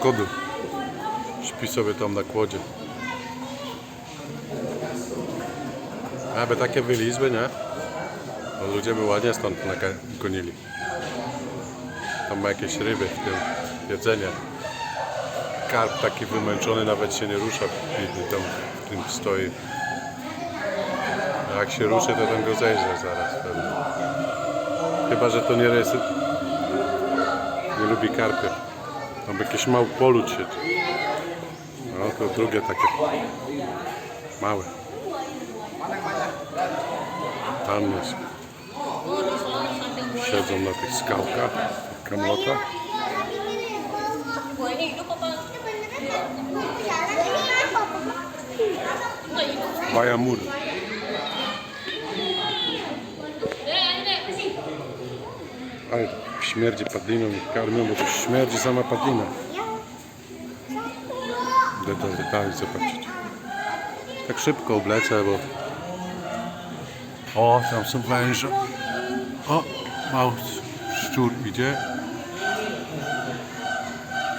krokodyl. Śpi sobie tam na kłodzie. Aby takie wylizły, nie? To ludzie by ładnie stąd gonili. Tam ma jakieś ryby w tym jedzenie. Karp taki wymęczony nawet się nie rusza, biedny tam w tym stoi. A jak się ruszy, to ten go zejdzie zaraz pewnie. Chyba, że to nie rysy. Nie lubi karpy. Tam jakiś mały polud siedzi. No to drugie takie małe. Tam jest. Siedzą na tych skałkach, kamlotach. Bajamur. Ale śmierdzi padliną i karmią, bo to śmierdzi sama padlina. Idę do detali zobaczyć. Tak szybko oblecę, bo... O, tam są węże. O, mały szczur idzie.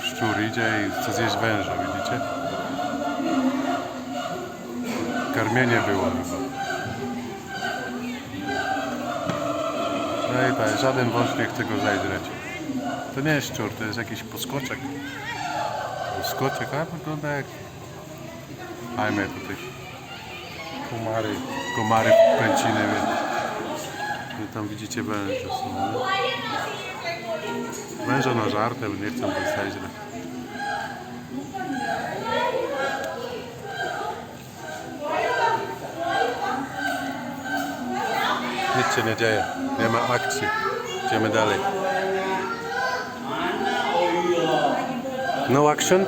Szczur idzie i chce zjeść węża, widzicie? Karmienie było chyba. Żaden wąż nie chce go zajdreć. To nie jest szczur, to jest jakiś poskoczek. Poskoczek, a wygląda jak... Fajne tutaj. Komary, komary pęciny. No tam widzicie węże są. Węże na żartę, bo nie chcą go zajdreć. Nic się nie dzieje, nie ma akcji. Idziemy dalej. No action?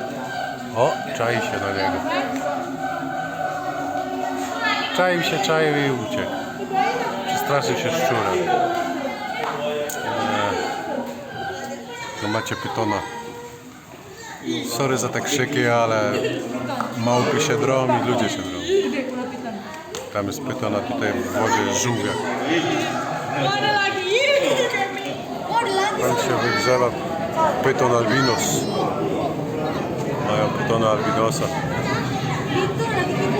O, czai się na niego. Czaił się, czaił i uciekł. Przestraszył się szczura. No macie pytona. Sorry za te krzyki, ale małpy się drą i ludzie się drą. Tam jest pytona, tutaj w wodzie żółwia. Tam się wygrzewa pyton albinos. Mają pytona albinosa.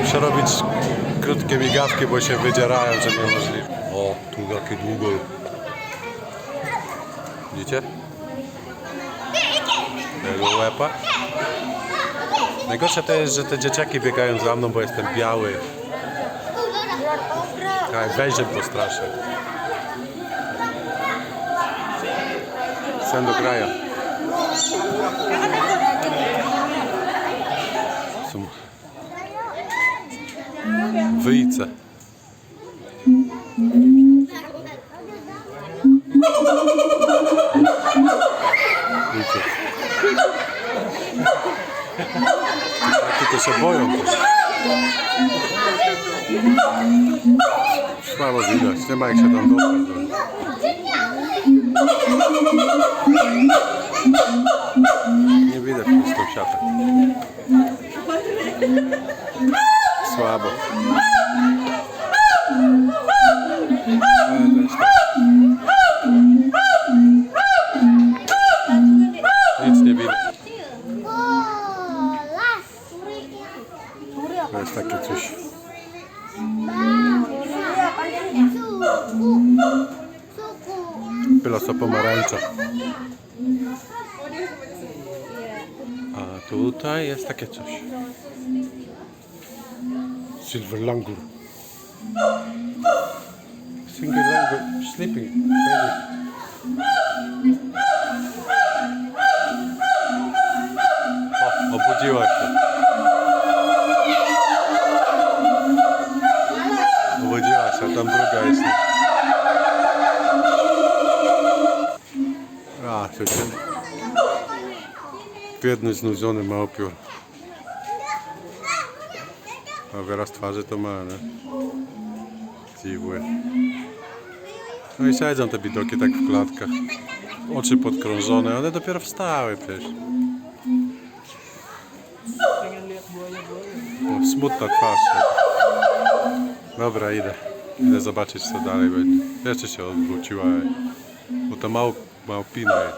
Muszę robić krótkie migawki, bo się wydzierają, że niemożliwe. O, tu jakie długo. Widzicie? Tego łepa. Najgorsze to jest, że te dzieciaki biegają za mną, bo jestem biały. Tak, wejrzem postraszę. Sen do kraja. Są wyjce. Wyjce. Takie to się boją też. Słabo widać, nie ma jak się tam dostać. Nie widać przez tą siatę. Słabo. Pylosa pomarańcza. A tutaj jest takie coś. Silver langur. Single langur. Sleeping. O, obudziła się. Obudziła się, tam druga jest. Ten biedny, znudzony małpior. A wyraz twarzy to ma, nie? Dziwły. No i siedzą te bidoki tak w klatkach. Oczy podkrążone, one dopiero wstały przecież. Smutna twarz. Dobra, idę. Idę zobaczyć co dalej będzie. Jeszcze się odwróciła, bo to mał, małpina jest.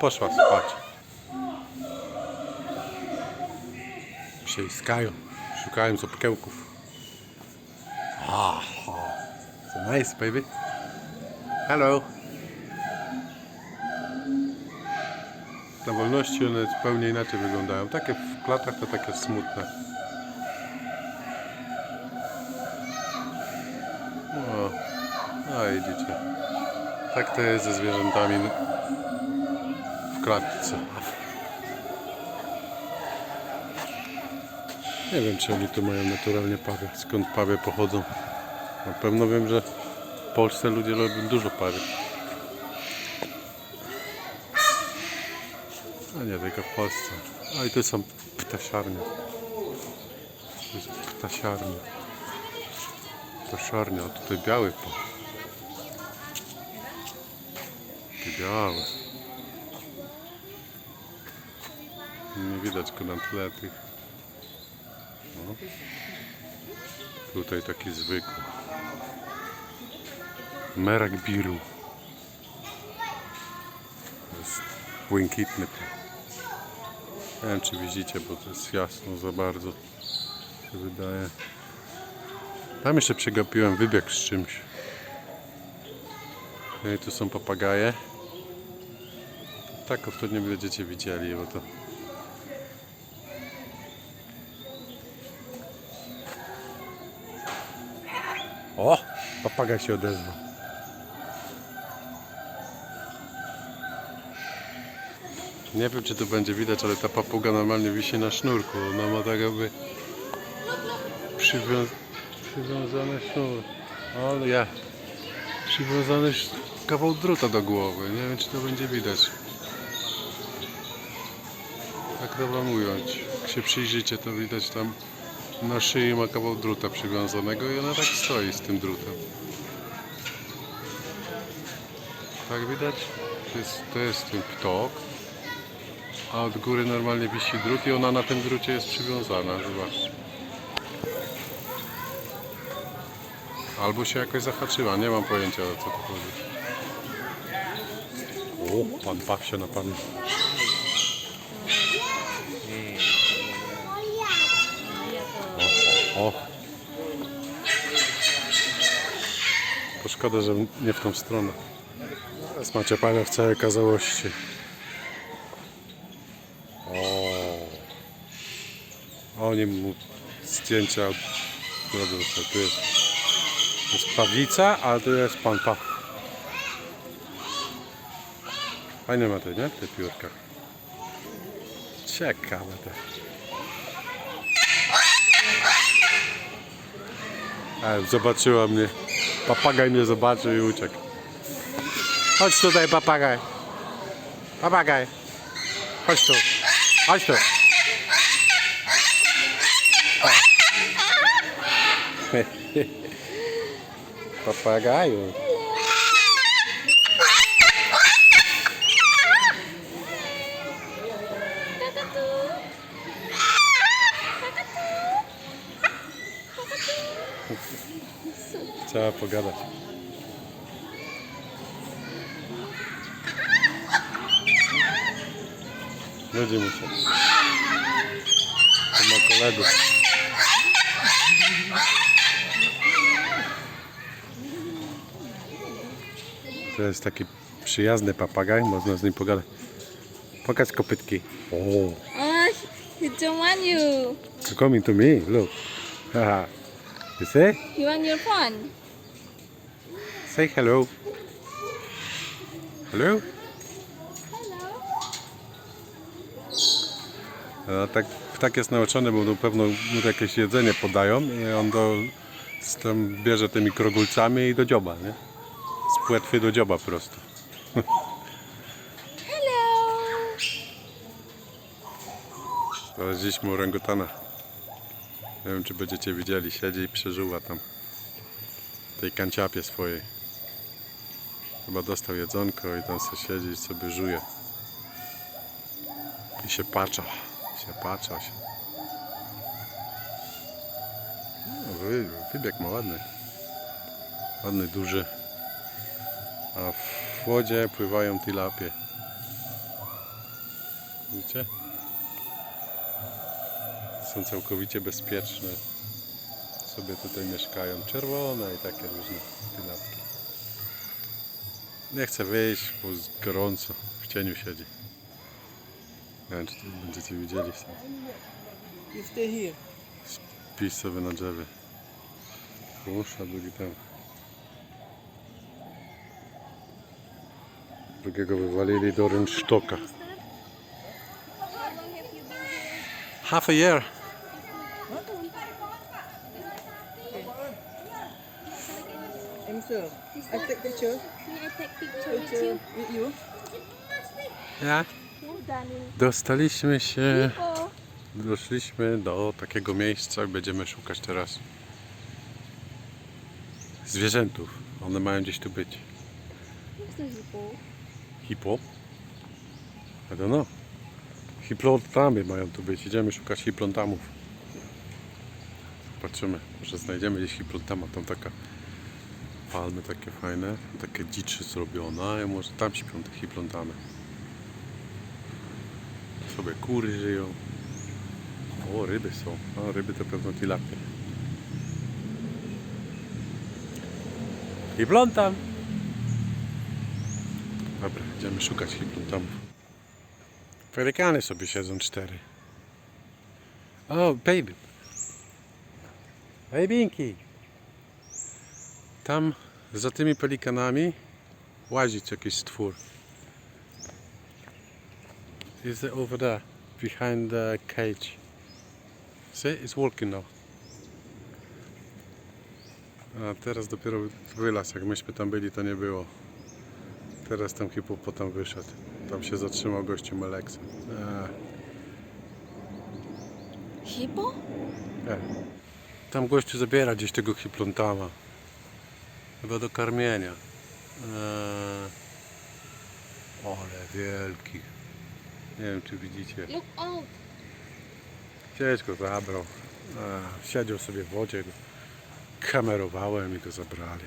Poszła spać. Sieskają, szukają sopkełków. Ah, so nice, baby. Hello. Na wolności one zupełnie inaczej wyglądają. Takie w klatach to takie smutne. O, no widzicie. Tak to jest ze zwierzętami w klatce. Nie wiem, czy oni tu mają naturalnie pawy. Skąd pawy pochodzą? Na pewno wiem, że w Polsce ludzie robią dużo pawy. A nie tylko w Polsce. A i tu są ptasiarnie. To jest ptasiarnia. Ptasiarnia, a tutaj biały po. Taki biały. Nie widać go na tle tych. No. Tutaj taki zwykły. Merak biru. Jest błękitny. Nie wiem czy widzicie, bo to jest jasno za bardzo. Się wydaje. Tam jeszcze przegapiłem wybieg z czymś. No i tu są papagaje. Taków to nie będziecie widzieli, bo to O! Papagaj się odezwał. Nie wiem czy to będzie widać, ale ta papuga normalnie wisi na sznurku. Ona ma tak jakby przywią... przywiązany sznur. Ale ja. Przywiązany kawał druta do głowy. Nie wiem czy to będzie widać. Tak to wam ująć. Jak się przyjrzycie to widać tam na szyi ma kawał druta przywiązanego i ona tak stoi z tym drutem. Tak widać? To jest, to jest ten ptok. A od góry normalnie wisi drut i ona na tym drucie jest przywiązana, zobacz. Albo się jakoś zahaczyła, nie mam pojęcia o co tu chodzi. O, pan baw się na panu. O. To szkoda, że nie w tą stronę. Teraz macie panią w całej kazałości. O. Oni mu zdjęcia robią. Tu jest, jest pawica, a tu jest pan paw. Fajne ma te, nie? Te piórka. Ciekawe te. Zobaczyła mnie. Papagaj mnie zobaczył i uciekł. Chodź tutaj, papagaj. Papagaj. Chodź tu. Chodź tu. Papagaju. Trzeba pogadać. Nudzi mu się. To ma kolegów. To jest taki przyjazny papagaj, można z nim pogadać. Pokaż kopytki. O, Oh, he don't want you. coming to me, look. Haha. You see? He want your phone. Say hello. Hello? No, tak, ptak jest nauczony, bo na pewno mu jakieś jedzenie podają i on do, z tam bierze tymi krogulcami i do dzioba, nie? Z płetwy do dzioba po prostu. Hello. Znaleźliśmy orangutana. Nie wiem, czy będziecie widzieli, siedzi i przeżuwa tam w tej kanciapie swojej. Chyba dostał jedzonko i tam sobie siedzi i sobie żuje. I się pacza. Się pacza się. No, wy, wybieg ma ładny. Ładny, duży. A w wodzie pływają tilapie. Widzicie? Są całkowicie bezpieczne. Sobie tutaj mieszkają. Czerwone i takie różne tilapki. Nie chcę wyjść, bo gorąco. W cieniu siedzi. Nie wiem, czy to będziecie widzieli. You stay here. Śpi sobie na drzewie. A drugi tam. Drugiego wywalili do rynsztoka. Half a year. Sure. I take picture. Can I take picture with you? with you. Ja? No. Dostaliśmy się, doszliśmy do takiego miejsca, będziemy szukać teraz zwierzętów. One mają gdzieś tu być. Hipo? I don't know. Hiplotamy mają tu być. Idziemy szukać hiplontamów. Patrzymy, może znajdziemy gdzieś hiplontama. Tam taka palmy takie fajne, takie dziczy zrobione i może tam śpią te hiplontamy. Sobie kury żyją. O, ryby są. Ryby to pewno tilapie. Hiplontam! Dobra, idziemy szukać hiplontamów. Pelikany sobie siedzą cztery. O, baby. Babinki. Tam za tymi pelikanami łazić jakiś stwór. Is it over there? Behind the cage. See, it's walking now. A teraz dopiero wylazł. Jak myśmy tam byli, to nie było. Teraz tam hipopotam wyszedł. Tam się zatrzymał gościu Meleksem. Eee, Hippo? e. Tam gościu zabiera gdzieś tego hiplontama. Chyba do karmienia. Eee, ale wielki. Nie wiem czy widzicie. Look out. Gdzieś go zabrał. Eee, siedział sobie w wodzie. Go kamerowałem i go zabrali.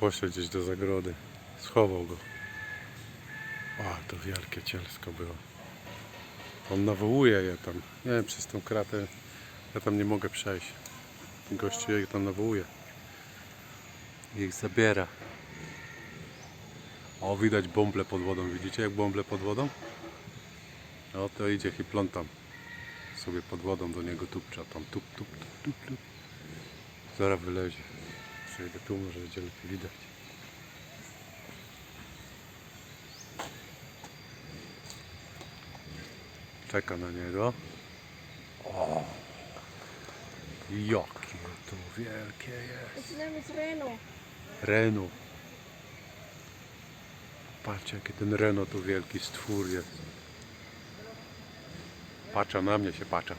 Poszedł gdzieś do zagrody. Schował go. O, to wielkie cielsko było. On nawołuje je tam. Nie wiem, przez tą kratę ja tam nie mogę przejść. Gościu je tam nawołuje. Ich zabiera. O, widać bąble pod wodą. Widzicie jak bąble pod wodą? O, to idzie hiplątam. Sobie pod wodą do niego tupcza. Tam tup, tup, tup, tup, tup. Zaraz wylezie. Przejdę tu, może będzie lepiej widać. Czeka na niego. Jakie to wielkie jest. Its name is Reno. Renu. Patrzcie, jaki ten Reno tu wielki stwór jest. Patrza na mnie się patrza.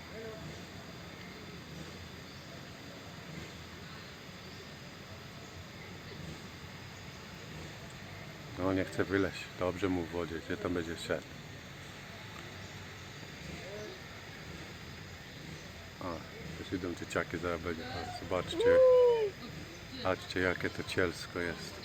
No nie chce wyleźć. Dobrze mu w wodzie. Gdzie tam będzie szedł? A, już idą dzieciaki, zaraz będzie. Zobaczcie. Patrzcie jakie to cielsko jest.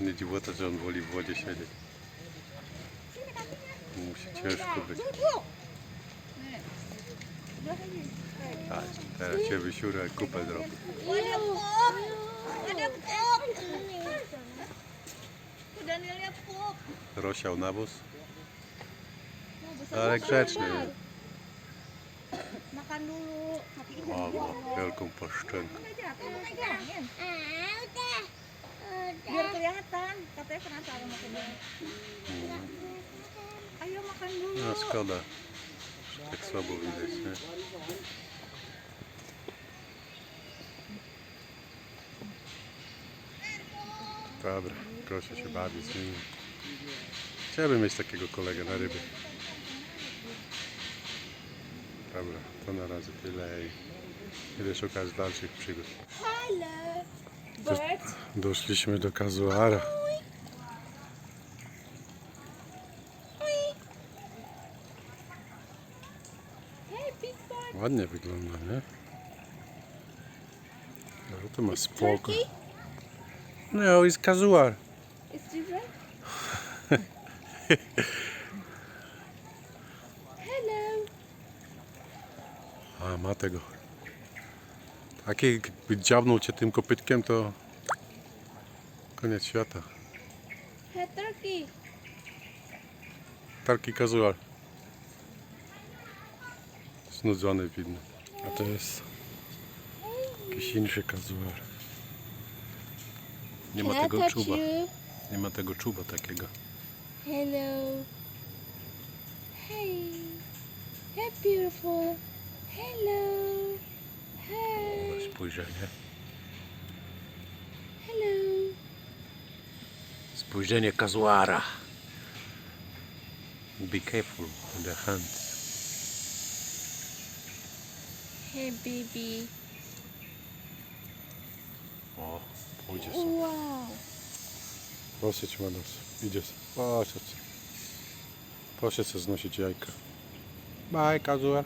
Nie dziwota, że on woli w wodzie siedzieć. Musi ciężko być. Tak, teraz się wysiurę kupę zrobił. Rosiał nawóz, ale grzeczny. O, ma wielką paszczenkę. biar kelihatan. Katanya penasaran makannya. Ayo makan dulu. No szkoda, że tak słabo widać, nie? Dobra, proszę się bawić z nimi. Chciałbym mieć takiego kolegę na ryby. Dobra, to na razie tyle i idę szukać dalszych przygód. Hello. Dos- Doszliśmy do kazuara. Ładnie wygląda, nie? No to ma spoko. No, jest casual. It's different? Hello. A, ma tego. Taki jakby dziabnął cię tym kopytkiem, to koniec świata. Hey, turkey. Tarki casual. Znudzony widno. A to jest jakiś inny casual. Nie ma Can I tego touch czuba. you? Nie ma tego czuba takiego. Hello. Hey. Hey, beautiful. Hello. Hey. Spojrzenie. Hello. Spojrzenie kazuara. Be careful with the hands. Hey, baby. O, pójdzie sobie. Wow. Proszę cię, Manos. Idzie sobie. Proszę cię. Proszę cię znosić jajka. Bye, kazuar.